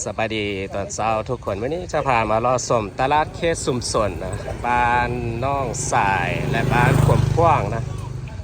สบายดีตอนเช้าทุกคนวันนี้จะพามารอสมตลาดเคสสุ่มสนนะบ้านน้องสายและบ้านขวมพ่วางนะ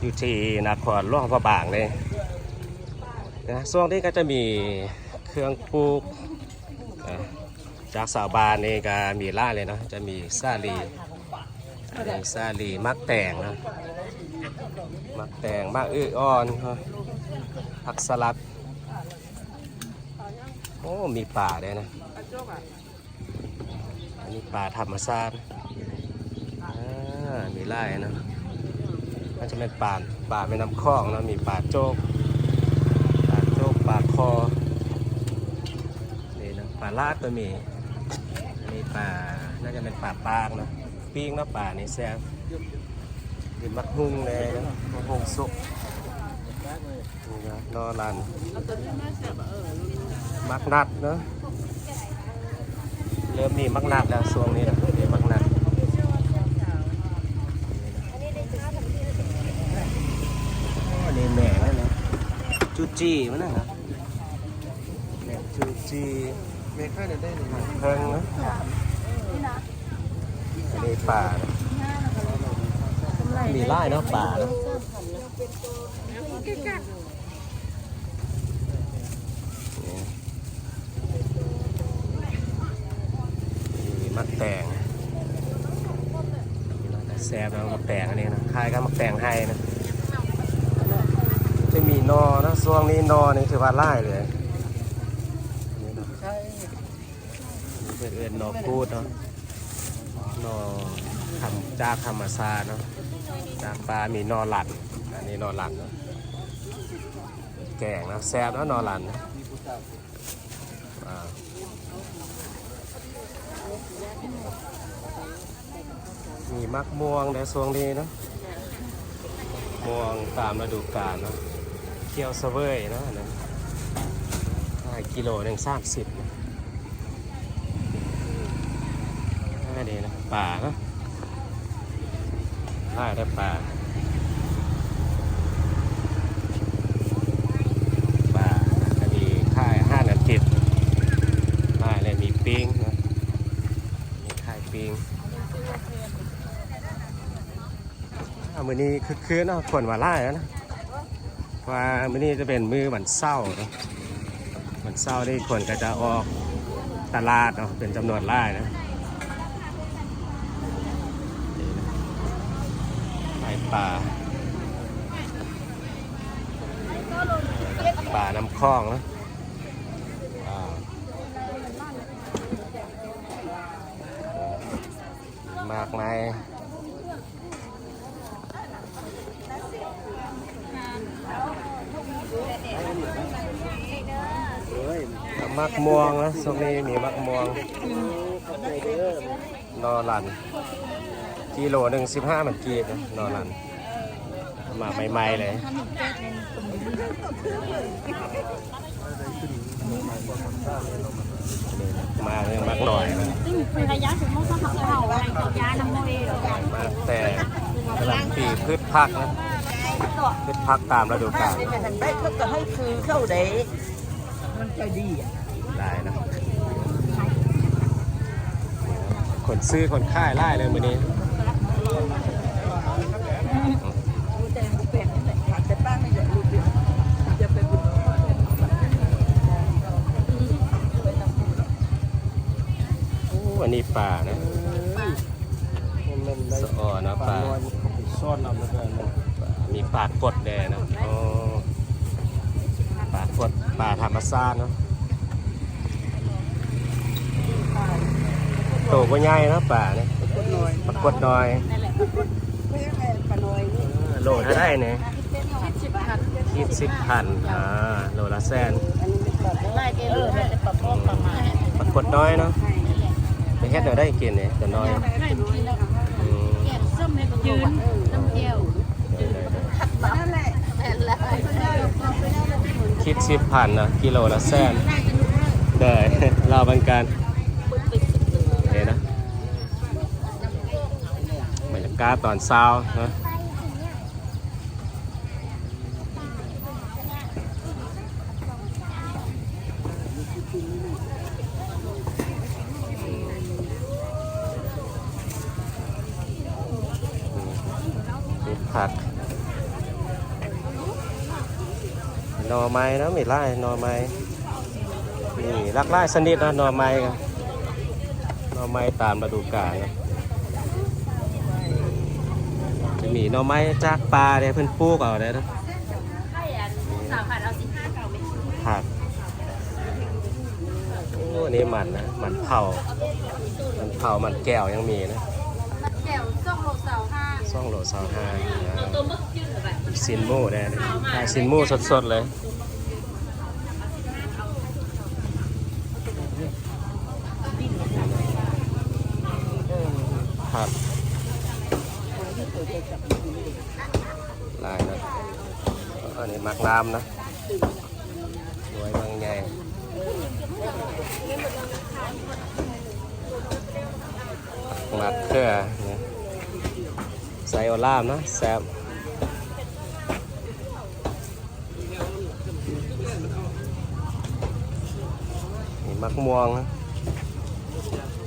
อยู่ที่นครหลวงพระบางเลยนะช่วงนี้ก็จะมีเครื่องปลูกนะจากสาวบานนี่ก็มีล่าเลยนะจะมีซาลีมีซาลีมักแตงนะมักแตงมักอื้ออ่อนผักสลัด โอ้ มีป่าด้วยนะ อันนี้ป่าธรรมชาติอ่ามีไร่นะมันจะเป็นป่าป่าแม่น้ำคลองนะมีป่าโจก ป่าโจกป่าคอ นี่นะป่าลาดก็มีมีป่า น่าจะเป็นป่าปางนะปิ้งนะป่านี่แซ่บมีมักฮุงเลยนะมักฮุงสุก นี่นะนอรันมักนัดเนอะเริ่มมีมักนัดแล้วช่วงนี้นะมีมักนัดอันนี้แหม่นั่นนะจูจีมันนะแหม่จูจีเมค่าเนี่ยได้หนึ่งเพิ่งนะอันนี้ป่ามีไร่เนาะป่าเนอะ มักแตงแซ่บแล้วมักแตงอันนี้นะคล้ายกับมักแตงให้นะจะมีนอนะช่วงนี้นอนี่ถือว่าไล่เลยนี่นะใช่เพื่อนเอินนอพูดเนาะนอทำจากธรรมชาติเนาะจากปลามีนอหลันอันนี้นอหลันเนาะ แกงนะแซ่บนะนอหลันนะอ่ามีมักม่วงในช่วงนี้นะม่วงตามฤดูกาลเนาะเคี่ยวเสวยเนาะนนั้นได้กิโลหนึ่งสามสิบน่าดีนะป่าเนอะได้ได้ป่าก็มีค่ายห้านาทีได้เลยมีปิ้งนะมีค่าย ปิงเอามือนี้คือคืนเนาะคนมาไล่แล้วนะว่ามือนี้จะเป็นมือวันเศร้าเนาะวันเศร้าร์นี่คนก็จะออกตลาดเนาะเป็นจำนวนไล่นะไปป่าป่าน้ำคลองนะอ่า มากมายมักม่วงนะช่วงนี้มีมักม่วงนอรันกิโลหนึ่งสิบห้ามันกีบนะนอรันเอา มาใหม่ๆเลยมาเรื่องมักหน่อยนะซึ่งเป็นระยะถึงมุ่งเข้าเขาอะไรกับยาน้ำมวยหรอกมาแต่กำลังปีพืชพักนะพืชพักตามฤดูกาลไม่ทันได้เขาก็ให้คือเข้าเด้มันใจดีอะได้นะคนซื้อคนค่ายไล่เลยมือนี้ ดูแต่บุเป็ดนี่แหละขาดแต่ป้าไม่ได้รู้เรื่องจะไปบุญ โอ้อันนี้ ป่านะสะอ่อนนะป่าซ่อนเอาแล้วกันมีปากกดแดงนะอ๋อปากกดป่าธรรมชาติเนาะโตก็ใหญ่เนาะป่าเนี่ยคนน้อยปากกดน้อยไม่ใช่ปลาน้อยนี่เออโลเท่าได้เนี่ยสิบพันยี่สิบพันอ่าโลละแสนอันนี้ไม่ปลาไล่เกลือน่าจะปรับพวกประมาณปากกดน้อยเนาะไป เฮ็ดเดี๋ยวได้กินเนี่ยแต่น้อยให้รู้แล้วอืมแก้มส้มให้ยืนน้ำเจียวนั่นแหละแต่ละคิดสิบพันนะกิโลละแสนได้เราบันการเห็นนะบรรยากาศตอนเช้านะ ผักหน่อไม้นะมีไร่หน่อไม้นี่ลักไร่สนิทนะหน่อไม้หน่อไม้ตามฤดูกาลนะจะมีหน่อไม้จากปลาเนี่ยเพิ่นปลูกเอาเลยนะผัดเอาสิบห้าเก่าไหมผักโอ้นนี่มันนะมันเผามันเผามันแก้วยังมีนะ แก้วส่งโลสาวห้าซ่องโหลซาวห้าซินหมูแน่เลยได้ซินหมูสดๆเลยครับลายนะอันนี้มักน้ำนะรวยบางใหญ่มักเครือ ใส่อลามนะแซ่บนี่มักม่วงนะ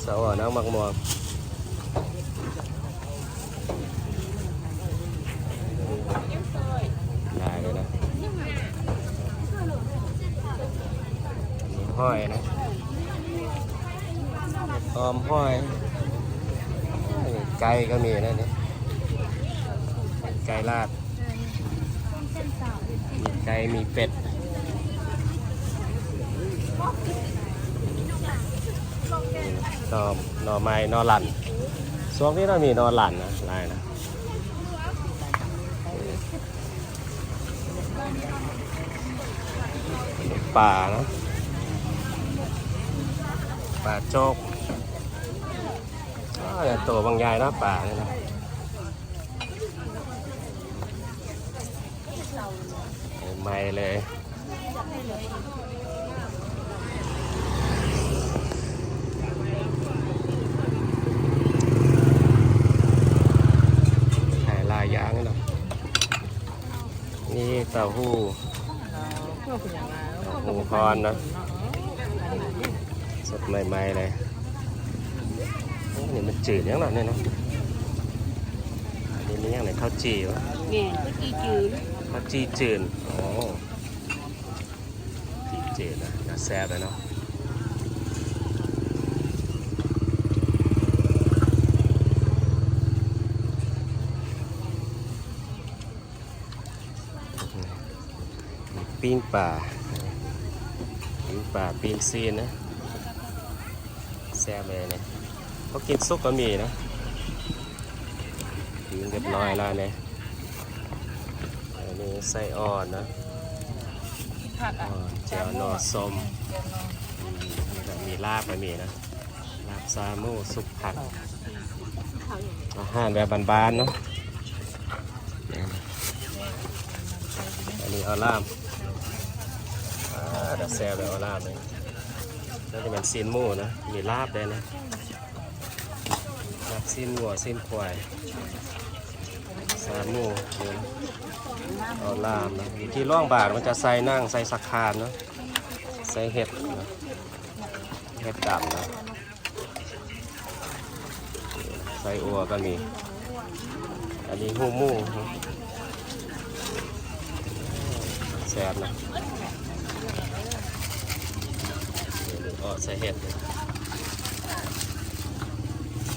เสาอ่อนมักม่วงได้เลยนะห้อยนะออมห้อยไก่ก็มีนะนี่ ไก่ลาดมีไก่มีเป็ดนอนอไม้นอหลันช่วงนี้เรามีนอหลันนะลายนะป่านะป่าโจกอ้าวแต่ตัวบางใหญ่นะป่าเนี่ยนะ ใหม่เลยหายลายยางเนาะนี่เต้าหู้หมูพรนะสดใหม่ๆเลยโอ้นี่มันจืดยังหรอเนี่ยนะอันนี้มันยังไหนข้าวจีวะเงี้ยก็จีจืด ข้าจีจืดโอ้จีจืดนะน่าแซ่บเลยเนาะมีปิ้งปลาปิ้งปลาปิ้งซีนนะแซ่บเลยเนี่ยเขากินซุปก็มีนะปิ้งเรียบร้อยแล้วเนี่ย นี้ไส้อ่อนนะผักอ่อะอนเจียวหนอส้มมีลาบก็มีนะลาบซามูซุปผัก อาหารแบบบานๆเนาะอันนี้เอลามอ่าเดี๋ยวแซ่บแบบเอาลามเลยน่าจะเป็นซีนหมูนะ มีลาบด้วยนะลาบซีนวัวซีนควาย ซามูนี่นะเอาลามนะอยู่ที่ร่องบาทมันจะใส่นั่งใส่สักคานเนาะใส่เห็ดนะเห็ดดำนะใส่อัวก็มี อันนี้หูมูนะแซ่บนะอ๋อใส่เห็ด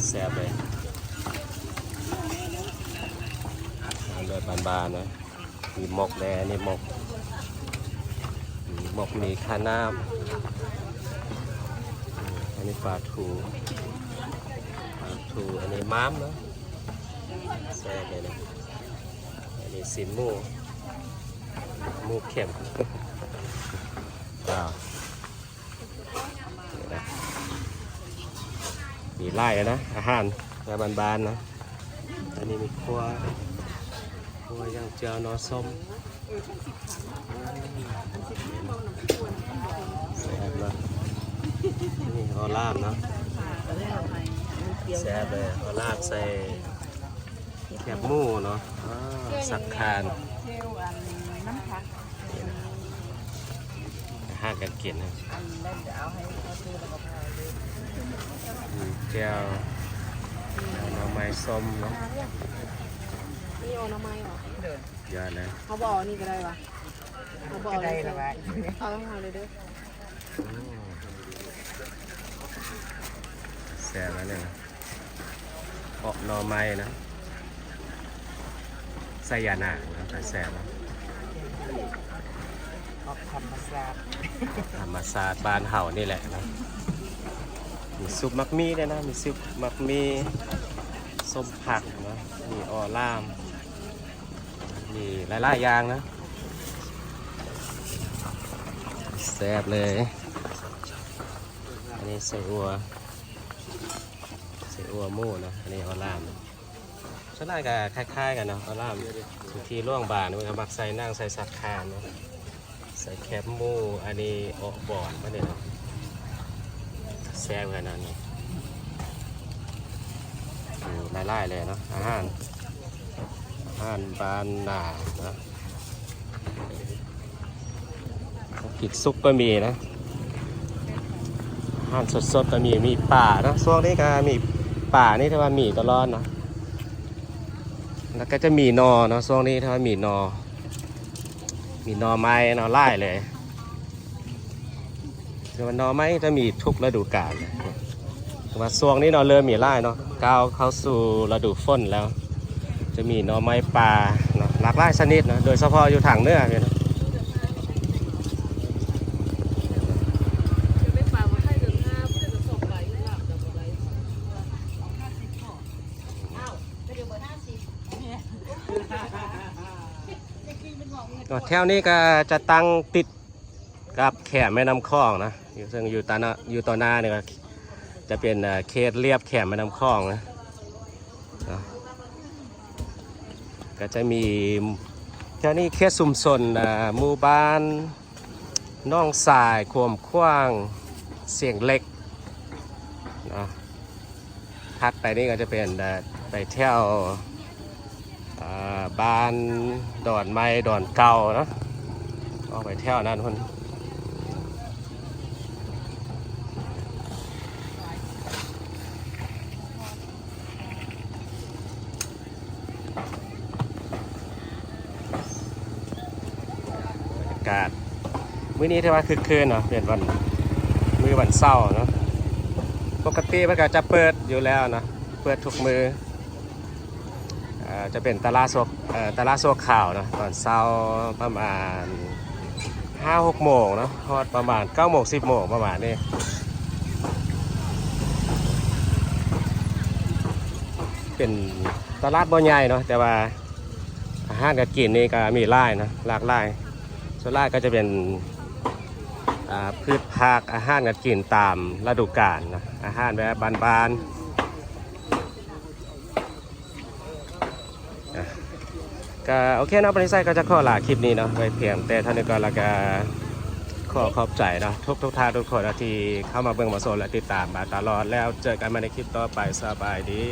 แซ่บเลยอันแบบบานๆนะมีหมกแดงนี่หมกมีหมกมีข้าน้ำอันนี้ปลาทูปลาทูอันนี้ม้ามเนาะแซ่บเลยนะอันนี้สินมูมูเข็มว้าวนะมีไล่นะอาหารแบบบานๆนะอันนี้มีครัว ครัวย่างเจียวนอส้มแซ่บนะนี่เอลาบนะแซ่บเลยเอลาบใส่แคบหมูเนาะสักคานห้ากันเกินนนะเจ้าซื้อแก้วน่อไม้ส้มเนาะ นี่โอน้ำไม้เหรอเดินเยอะเลยเขาบอกนี่ก็ได้ปะเขาบอกก็เลได้ยละวะเอาให้เขาเลยเด้อแซ่บแล้วเนี่ยนะออกหน่อไม้นะใส่ยาหนักนะแต่แซ่บนะออกธรรมศาสตร์ธรรมศาสตร์บ้านเห่านี่แหละนะมีซุปมักมีด้วยนะมีซุปมักมีส้มผักนะมีออล่าม มีหลายๆอย่างนะแซ่บเลย อันนี้ใส่อัวใส่อัวมูนะอันนี้ออล่ามส่วนใหญ่ก็คล้ายๆกันเนาะออล่ามทุกที่ร่วงบานมันก็มักใส่นั่งใส่สักคามเนาะใส่แคบมูอันนี้ออกบอดมาเนี่ยเนาะแซ่บขนาดนี้อยู่ไล่ๆเลยเนาะอาหาร อาหารบานนานะกิกซุปก็มีนะอาหารสดๆก็มีมีป่านะช่วงนี้ก็มีป่านี่ถ้าว่ามีตลอดนะแล้วก็จะมีนอเนาะช่วงนี้ถ้าว่ามีนอ มีนอไม้นอไล่เลยแต่ว่านอไม้จะมีทุกฤดูกาลแต่ว่าช่วงนี้เราเริ่มมีไล่เนาะก้าวเข้าสู่ฤดูฝนแล้ว จะมีหนอไม้ป่าเนาะหลากหลายชนิดนะโดยเฉพาะอยู่ทางเหนือเนี่ยนะเนาะแถวนี้ก็จะตั้งติดกับแขมแม่น้ำคลองนะอยู่ซึ่งอยู่ตานอยู่ต่อหน้าเนี่ยก็จะเป็นเอ่อเขตเรียบแขมแม่น้ำคลองนะ ก็จะมีแค่นี้แค่สุมสนหมู่บ้านน้องสายขวมขว้างเสียงเล็กเนาะถัดไปนี่ก็จะเป็นไปเที่ยวบ้านดอนไม้ดอนเก่าเนาะออกไปเที่ยวนั่นคนอากาศ มื้อนี้ที่ว่าคึกคืนเนาะเป็นวันมื้อวันเสาร์เนาะปกติมันก็จะเปิดอยู่แล้วนะเปิดทุกมืออ่าจะเป็นตลาดโซ่ตลาดโซข่าวนะตอนเช้าประมาณห้าหกโมงเนาะฮอดประมาณเก้าโมงสิบโมงประมาณนี้เป็นตลาดบ่ใหญ่เนาะแต่ว่าอาหารการกินนี่ก็มีหลายนะหลากหลายส่วนแรกก็จะเป็น พืชผักอาหารการกินตามฤดูกาลนะอาหารแบบบานๆก็โอเคเนาะบริษัทก็จะขอลาคลิปนี้เนาะไว้เพียงแต่ท่านี้ก็แล้วก็ขอขอบใจเนาะทุกทุกท่านทุกคนที่เข้ามาเบิ่งมาโซนและติดตามมาตลอดแล้วเจอกันมาในคลิปต่อไปสบายดี